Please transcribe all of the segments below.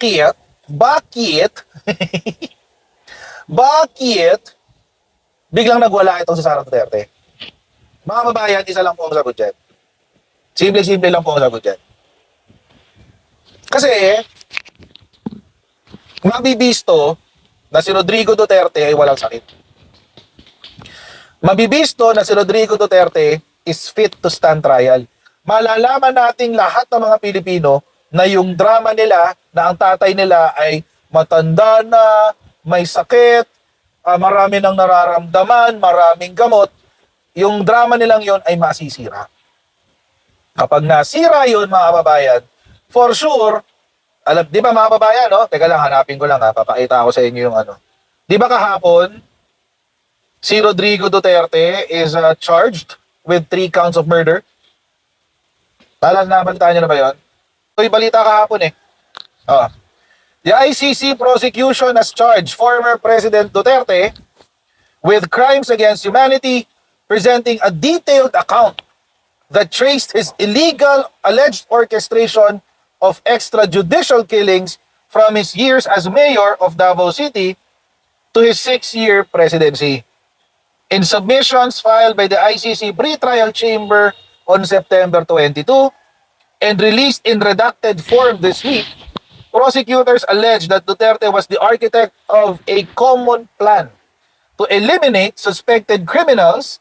bakit, bakit, bakit biglang nagwala itong si Sara Duterte? Mga babayan, isa lang po ang sagot dyan. Simple-simple lang po ang sagot dyan. Kasi, mabibisto na si Rodrigo Duterte ay walang sakit. Mabibisto na si Rodrigo Duterte is fit to stand trial. Malalaman nating lahat ng mga Pilipino na yung drama nila, na ang tatay nila ay matanda na, may sakit, ah, marami nang nararamdaman, maraming gamot, yung drama nilang yon ay masisira. Kapag nasira yun, mga kababayan, for sure, alam, di ba mga kababayan, no? Teka lang, hanapin ko lang ha, papakita ko sa inyo yung ano. Di ba kahapon, si Rodrigo Duterte is uh, charged with three counts of murder? Talang nabalitaan niyo na ba yun? Ito yung balita kahapon eh. Oh. The ICC prosecution has charged former President Duterte with crimes against humanity, presenting a detailed account that traced his illegal alleged orchestration of extrajudicial killings from his years as mayor of Davao City to his six-year presidency. In submissions filed by the ICC pre-trial chamber on September 22 and released in redacted form this week, prosecutors allege that Duterte was the architect of a common plan to eliminate suspected criminals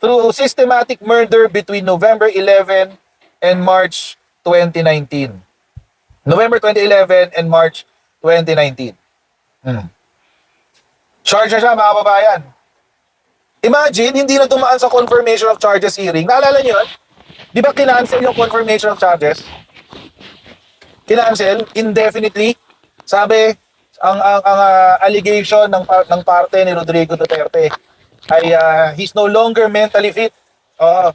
through systematic murder between November 11 and March 2019. November 2011 and March 2019. Hmm. Siya, mga kababayan. Imagine, hindi na dumaan sa confirmation of charges hearing. Naalala niyo yun? Di ba kinancel yung confirmation of charges? Kinancel indefinitely. Sabi, ang ang, ang ah, allegation ng ng parte ni Rodrigo Duterte ay ah, he's no longer mentally fit. Oo.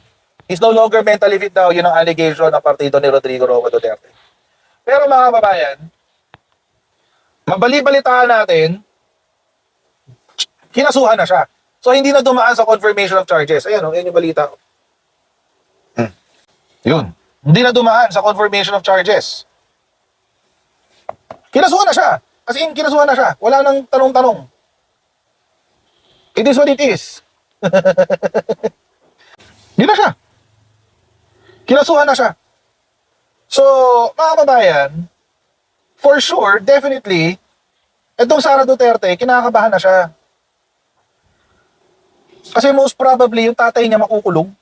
he's no longer mentally fit daw. Yun ang allegation ng partido ni Rodrigo Roque Duterte. Pero mga kababayan, mabali-balitaan natin, kinasuhan na siya. So hindi na dumaan sa confirmation of charges. Ayan, oh, yan yung balita. Hmm. Yun. Hindi na dumaan sa confirmation of charges. Kinasuhan na siya. As in, kinasuhan na siya. Wala nang tanong-tanong. It is what it is. Hindi na siya. Kinasuhan na siya. So, mga kababayan, for sure, definitely, itong Sara Duterte, kinakabahan na siya. Kasi most probably, yung tatay niya makukulong.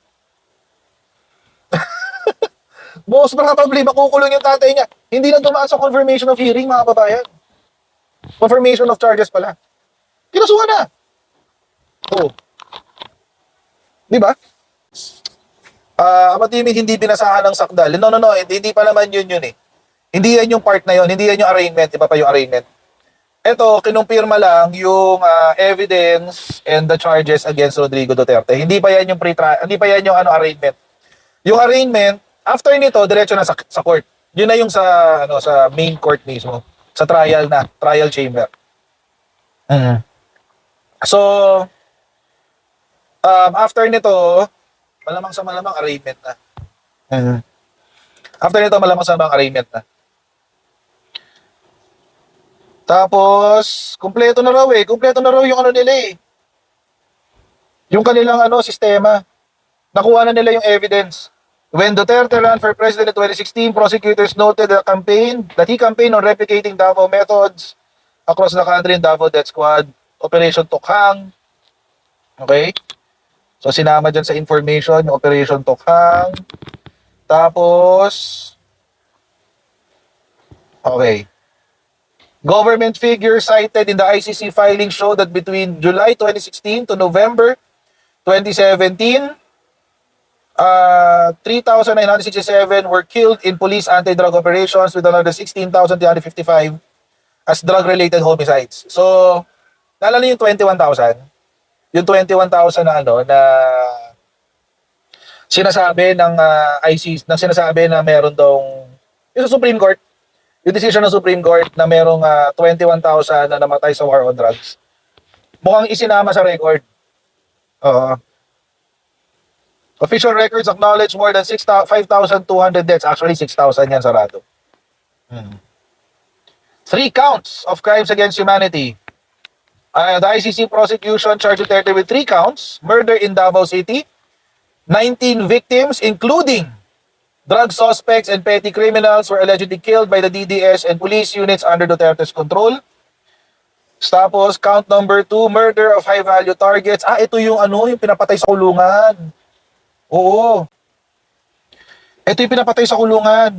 Most probably, makukulong yung tatay niya. Hindi na dumaan sa confirmation of hearing, mga kababayan. Confirmation of charges pala. Kinasuhan na. Oo. Di ba? Ah, kapatid, hindi binasahan ng sakdal. No, no, no. Hindi, hindi pa naman yun yun eh. Hindi yan yung part na yun. Hindi yan yung arraignment. Iba pa yung arraignment. Ito, kinumpirma lang yung ah, evidence and the charges against Rodrigo Duterte. Hindi pa yan yung pre hindi pa yan yung ano arraignment. Yung arraignment, after nito, diretso na sa, sa court. Yun na yung sa ano sa main court mismo, sa trial na, trial chamber. Mhm. So, um, after nito, malamang sa malamang arraignment na. Mhm. After nito, malamang sa malamang arraignment na. Tapos, kumpleto na raw eh. Kumpleto na raw yung ano nila eh. Yung kanilang ano, sistema. Nakuha na nila yung evidence. When Duterte ran for president in 2016, prosecutors noted the campaign, that he campaigned on replicating Davao methods across the country in Davao Death Squad, Operation Tokhang. Okay? So, sinama dyan sa information, yung Operation Tokhang. Tapos, okay. Government figures cited in the ICC filing show that between July 2016 to November 2017, uh, 3,967 were killed in police anti-drug operations with another 16,355 as drug-related homicides. So, naalala niyo yung 21,000? Yung 21,000 na ano, na sinasabi ng uh, ICC, na sinasabi na meron dong, yung Supreme Court, yung decision ng Supreme Court na merong ah, 21,000 na namatay sa war on drugs. Mukhang isinama sa record. Oo. Official records acknowledge more than 6,000 5,200 deaths. Actually, 6,000 yan sarado. Hmm. three counts of crimes against humanity. Uh, the ICC prosecution charged Duterte with three counts, murder in Davao City, 19 victims, including drug suspects and petty criminals were allegedly killed by the DDS and police units under Duterte's control. Tapos, count number two, murder of high-value targets. Ah, ito yung ano, yung pinapatay sa kulungan. Oo. Ito yung pinapatay sa kulungan.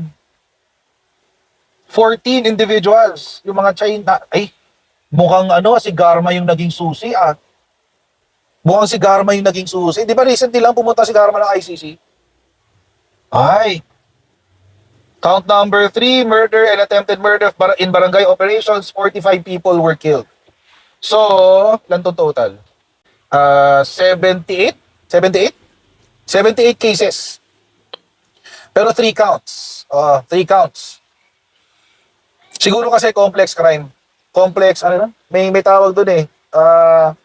14 individuals. Yung mga China. Ay, mukhang ano, si Garma yung naging susi ah. Mukhang si Garma yung naging susi. Di ba recently lang pumunta si Garma ng ICC? Ay. Count number 3, murder and attempted murder in barangay operations, 45 people were killed. So, lang to total? Uh, 78? 78? 78 cases. Pero 3 counts. Uh, 3 counts. Siguro kasi complex crime. Complex, ano na? May, may tawag dun eh. Ah...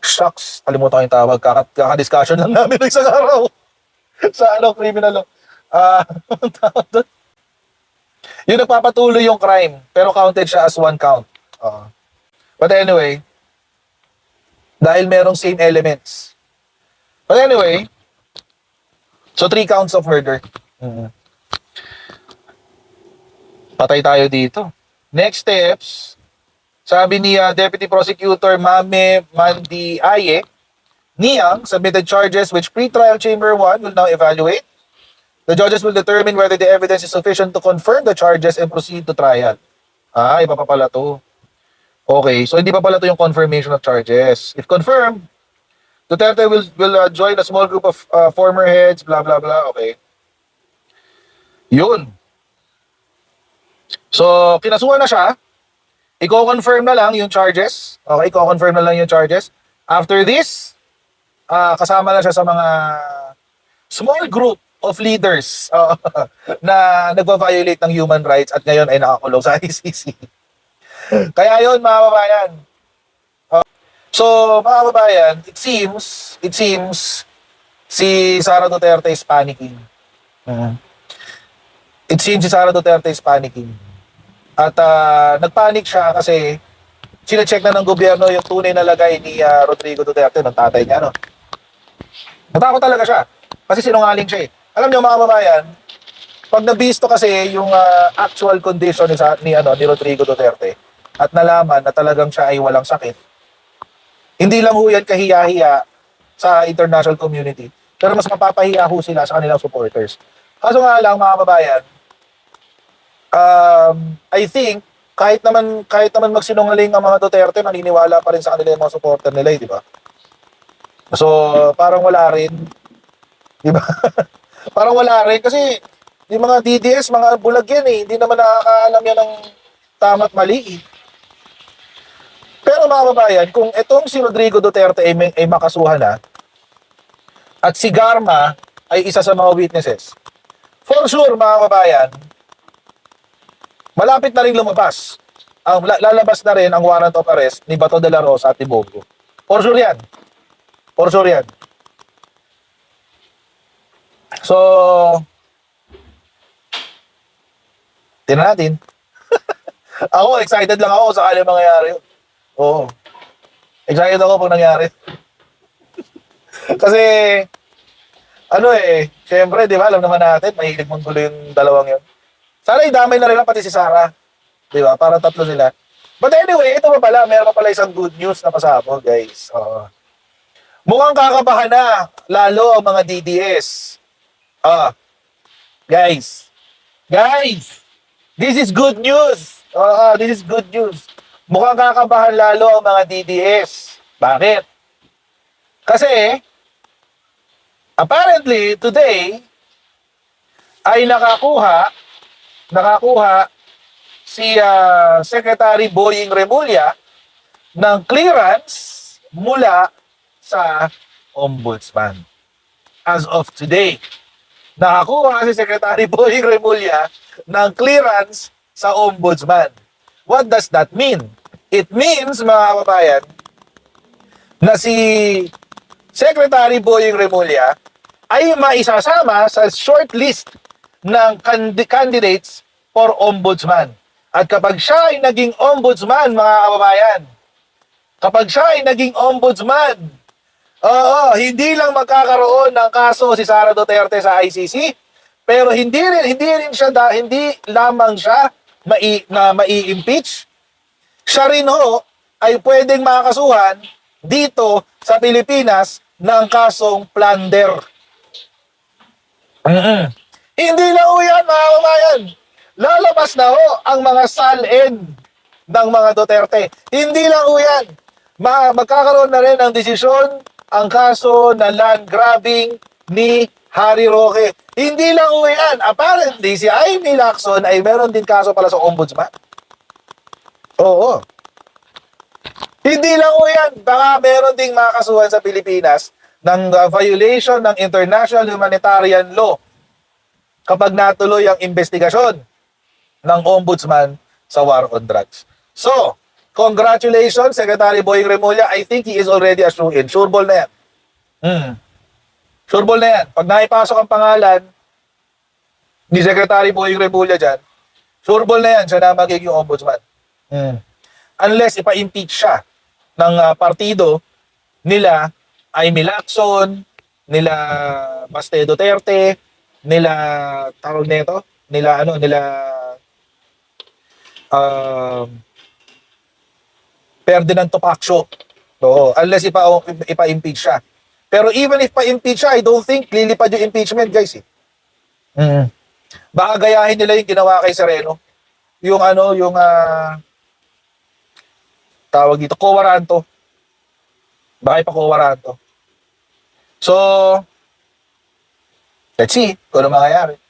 shucks, kalimutan ko yung tawag. Kaka, kaka-discussion lang namin ng isang araw. sa ano, criminal law. Ah, doon? Yung nagpapatuloy yung crime, pero counted siya as one count. Oo. but anyway, dahil merong same elements. But anyway, so three counts of murder. Mhm. Patay tayo dito. Next steps, sabi ni uh, Deputy Prosecutor Mame Mandiaye, Niang submitted charges which pre-trial chamber 1 will now evaluate. The judges will determine whether the evidence is sufficient to confirm the charges and proceed to trial. Ah, iba pa pala to. Okay, so hindi pa pala to yung confirmation of charges. If confirmed, Duterte will will uh, join a small group of uh, former heads, blah blah blah. Okay. Yun. So, kinasuhan na siya. Iko-confirm na lang yung charges. Okay, iko-confirm na lang yung charges. After this, ah, kasama na siya sa mga small group of leaders ah, na nagva-violate ng human rights at ngayon ay nakakulong sa ICC. Kaya yun, mga babayan. So, mga babayan, it seems, it seems, si Sara Duterte is panicking. Mhm. It seems si Sara Duterte is panicking. At ah, nagpanic siya kasi sine-check na ng gobyerno yung tunay na lagay ni ah, Rodrigo Duterte, ng tatay niya, no? Natakot talaga siya. Kasi sinungaling siya eh. Alam niyo mga babayan, pag nabisto kasi yung ah, actual condition ni, sa- ni, ano, ni Rodrigo Duterte at nalaman na talagang siya ay walang sakit, hindi lang ho yan kahiya-hiya sa international community, pero mas mapapahiya ho sila sa kanilang supporters. Kaso nga lang mga babayan, um, I think kahit naman kahit naman magsinungaling ang mga Duterte, naniniwala pa rin sa kanila yung mga supporter nila, eh, di ba? So, parang wala rin. Di ba? parang wala rin kasi yung mga DDS, mga bulag yan eh. Hindi naman nakakaalam yan ng tama't mali eh. Pero mga babayan, kung itong si Rodrigo Duterte ay, ay makasuhan na, at si Garma ay isa sa mga witnesses, for sure mga babayan, malapit na rin lumabas. Ang la- lalabas na rin ang warrant of arrest ni Bato de la Rosa at ni Bongo. For sure yan. For sure yan. So, tingnan natin. ako, excited lang ako sa kanya mangyayari yun. Oo. Excited ako pag nangyari. Kasi, ano eh, syempre, di ba, alam naman natin, mahilig mong yung dalawang yun. Sana idamay na rin pati si Sarah. Di ba? Para tatlo sila. But anyway, ito pa pala, meron pa pala isang good news na pasabog, guys. Oo. Mukhang kakabahan na, lalo ang mga DDS. Ah, guys. Guys, this is good news. Ah, this is good news. Mukhang kakabahan lalo ang mga DDS. Bakit? Kasi, apparently, today, ay nakakuha, nakakuha si ah, Secretary Boying Remulla ng clearance mula sa Ombudsman. As of today, nakakuha si Secretary Boying Remulla ng clearance sa Ombudsman. What does that mean? It means, mga kababayan, na si Secretary Boying Remulla ay maisasama sa short list ng candi- candidates for ombudsman. At kapag siya ay naging ombudsman, mga kababayan, kapag siya ay naging ombudsman, oo, hindi lang magkakaroon ng kaso si Sara Duterte sa ICC, pero hindi rin hindi rin siya da, hindi lamang siya mai, na mai-impeach. Siya rin ho ay pwedeng makakasuhan dito sa Pilipinas ng kasong plunder. Mm-mm. Hindi lang ho yan, mga kababayan. Lalabas na ho ang mga salin ng mga Duterte. Hindi lang ho yan. Ma magkakaroon na rin ng desisyon ang kaso na land grabbing ni Harry Roque. Hindi lang ho yan. Apparently, si Amy Lacson ay meron din kaso pala sa ombudsman. Oo. Hindi lang ho yan. Baka meron ding makakasuhan sa Pilipinas ng uh, violation ng international humanitarian law kapag natuloy ang investigasyon ng ombudsman sa war on drugs. So, congratulations, Secretary Boying Remulla. I think he is already a shoe-in. Sure ball na yan. Hmm. Sure ball na yan. Pag naipasok ang pangalan ni Secretary Boying Remulla dyan, sure ball na yan, siya na magiging ombudsman. Hmm. Unless ipa-impeach siya ng ah, partido nila Amy Lacson, nila Baste Duterte, nila tawag nito, nila ano, nila um, Ferdinand Topacio. Oo, unless ipa, ipa-impeach siya. Pero even if pa-impeach siya, I don't think lilipad yung impeachment, guys. Eh. Mm. Baka gayahin nila yung ginawa kay Sereno. Yung ano, yung ah, tawag dito, Cowaranto. Baka ipa-Cowaranto. So, let's see kung ano mangyayari.